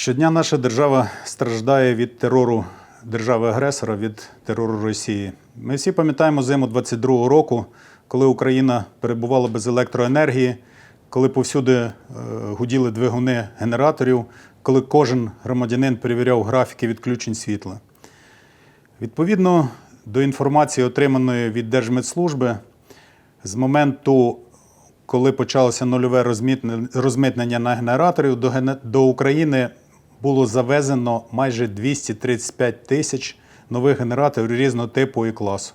Щодня наша держава страждає від терору держави-агресора, від терору Росії. Ми всі пам'ятаємо зиму 22-го року, коли Україна перебувала без електроенергії, коли повсюди е, гуділи двигуни генераторів, коли кожен громадянин перевіряв графіки відключень світла. Відповідно до інформації, отриманої від Держмедслужби, з моменту, коли почалося нульове розмитнення на генераторів, до України було завезено майже 235 тисяч нових генераторів різного типу і класу.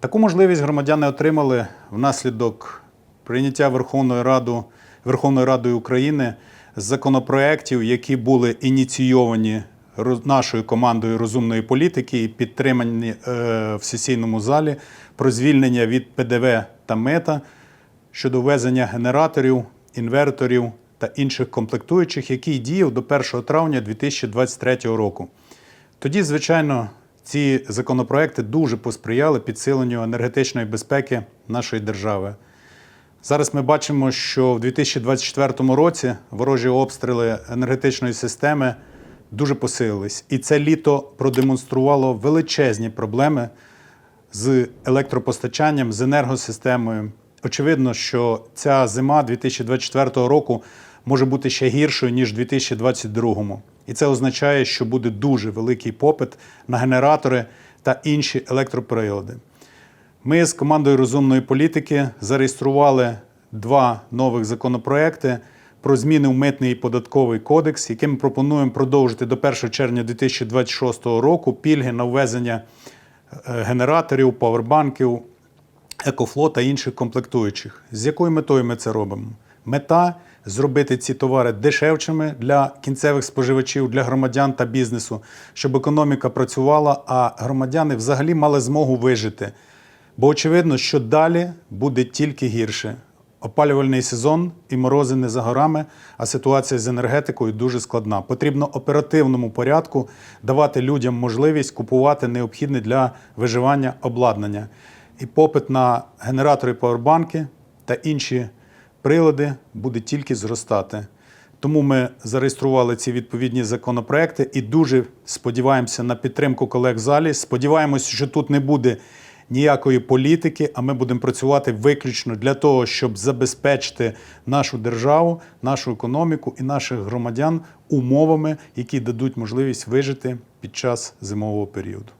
Таку можливість громадяни отримали внаслідок прийняття Верховною Радою, Верховною Радою України законопроєктів, які були ініційовані нашою командою розумної політики і підтримані е, в сесійному залі про звільнення від ПДВ та мета щодо ввезення генераторів, інверторів та інших комплектуючих, який діяв до 1 травня 2023 року. Тоді, звичайно, ці законопроекти дуже посприяли підсиленню енергетичної безпеки нашої держави. Зараз ми бачимо, що в 2024 році ворожі обстріли енергетичної системи дуже посилились. І це літо продемонструвало величезні проблеми з електропостачанням, з енергосистемою. Очевидно, що ця зима 2024 року може бути ще гіршою, ніж у 2022. І це означає, що буде дуже великий попит на генератори та інші електроприлади. Ми з командою розумної політики зареєстрували два нових законопроекти про зміни в митний і податковий кодекс, яким пропонуємо продовжити до 1 червня 2026 року пільги на ввезення е, генераторів, павербанків, екофло та інших комплектуючих. З якою метою ми це робимо? Мета зробити ці товари дешевшими для кінцевих споживачів, для громадян та бізнесу, щоб економіка працювала, а громадяни взагалі мали змогу вижити. Бо очевидно, що далі буде тільки гірше. Опалювальний сезон і морози не за горами, а ситуація з енергетикою дуже складна. Потрібно оперативному порядку давати людям можливість купувати необхідне для виживання обладнання. І попит на генератори павербанки та інші прилади буде тільки зростати. Тому ми зареєстрували ці відповідні законопроекти і дуже сподіваємося на підтримку колег в залі. Сподіваємося, що тут не буде ніякої політики, а ми будемо працювати виключно для того, щоб забезпечити нашу державу, нашу економіку і наших громадян умовами, які дадуть можливість вижити під час зимового періоду.